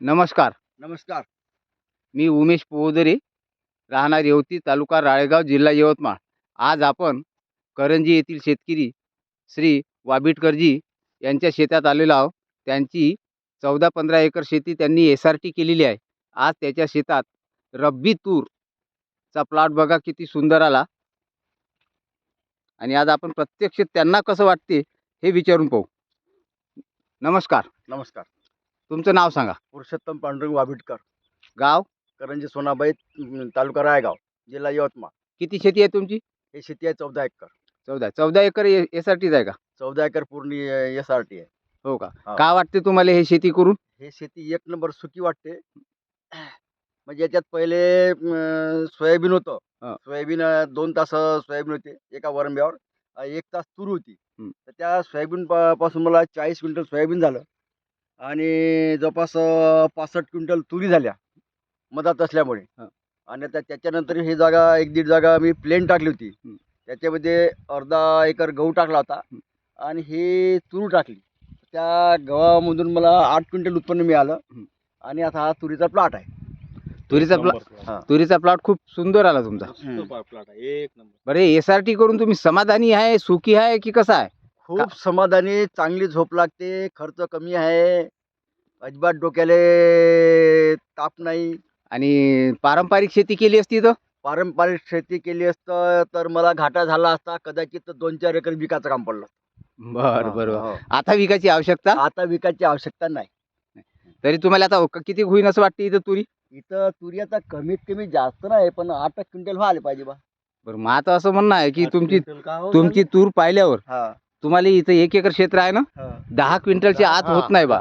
नमस्कार. नमस्कार. मी उमेश पोहदरे राहणार येवती तालुका राळेगाव जिल्हा यवतमाळ. आज आपण करंजी येथील शेतकरी श्री वाबिटकरजी यांच्या शेतात आलेलो आहोत. त्यांची चौदा पंधरा एकर शेती त्यांनी एस आर टी केलेली आहे. आज त्याच्या शेतात रब्बी तूरचा प्लॉट बघा किती सुंदर आला. आणि आज आपण प्रत्यक्ष त्यांना कसं वाटते हे विचारून पाहू. नमस्कार. नमस्कार. तुमचं नाव सांगा. पुरुषोत्तम पांडुरंग वाबिटकर. गाव? करंजी सोनाबाई अं, तालुका रायगाव जिल्हा यवतमाळ. किती शेती आहे तुमची? हे शेती आहे चौदा एकर. चौदा. चौदा एकर एस आर टीच आहे का? चौदा एकर पूर्ण एस आर टी आहे. हो का? हा. का वाटते तुम्हाला हे शेती करून? हे शेती एक नंबर सुखी वाटते. म्हणजे याच्यात पहिले अं, सोयाबीन होतं. हा. सोयाबीन अं, दोन तास सोयाबीन होते एका वरंब्यावर. अं, एक तास तूर होती. हं. तर त्या सोयाबीन पा- पासून मला चाळीस क्विंटल सोयाबीन झालं. आणि जवळपास पासष्ट क्विंटल तुरी झाल्या. मधात असल्यामुळे. आणि आता त्याच्यानंतर ही जागा एक दीड जागा मी प्लेन टाकली होती. त्याच्यामध्ये अर्धा एकर गहू टाकला होता. आणि ही तूर टाकली. त्या गव्हामधून मला आठ क्विंटल उत्पन्न मिळालं. आणि आता हा तुरीचा प्लॉट आहे. तुरीचा प्लॉट. तुरीचा प्लॉट खूप सुंदर आला तुमचा. एक नंबर. बरं एस आर टी करून तुम्ही समाधानी आहे सुखी आहे की कसं आहे? खूप समाधानी चांगली झोप लागते खर्च कमी आहे. अजिबात डोक्याला ताप नाही. आणि पारंपरिक शेती केली असती तर? पारंपरिक शेती केली असतं तर मला घाटा झाला असता. कदाचित दोन चार एकर विकायचं काम पडलं बरं बरोबर हो. आता विकायची आवश्यकता? आता विकायची आवश्यकता नाही. तरी तुम्हाला आता क- किती होईन असं वाटते इथं तुरी? इथं तुरी आता कमीत कमी जास्त नाही पण आठ क्विंटल व्हायला पाहिजे बा. बरं मग आता असं म्हणणं आहे की तुमची हो, तुमची तूर पाहिल्यावर हा. तुम्हाला इथं एक एकर क्षेत्र आहे ना? हा. दहा क्विंटलच्या आत होत नाही बा.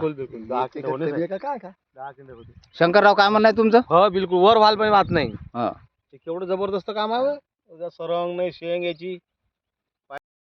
शंकरराव काय म्हणणं आहे तुमचं? हो बिलकुल. वर व्हाल पण वाहत नाही. हा. ते केवढं जबरदस्त काम आहे बे. उद्या सरंग नाही शेंग याची.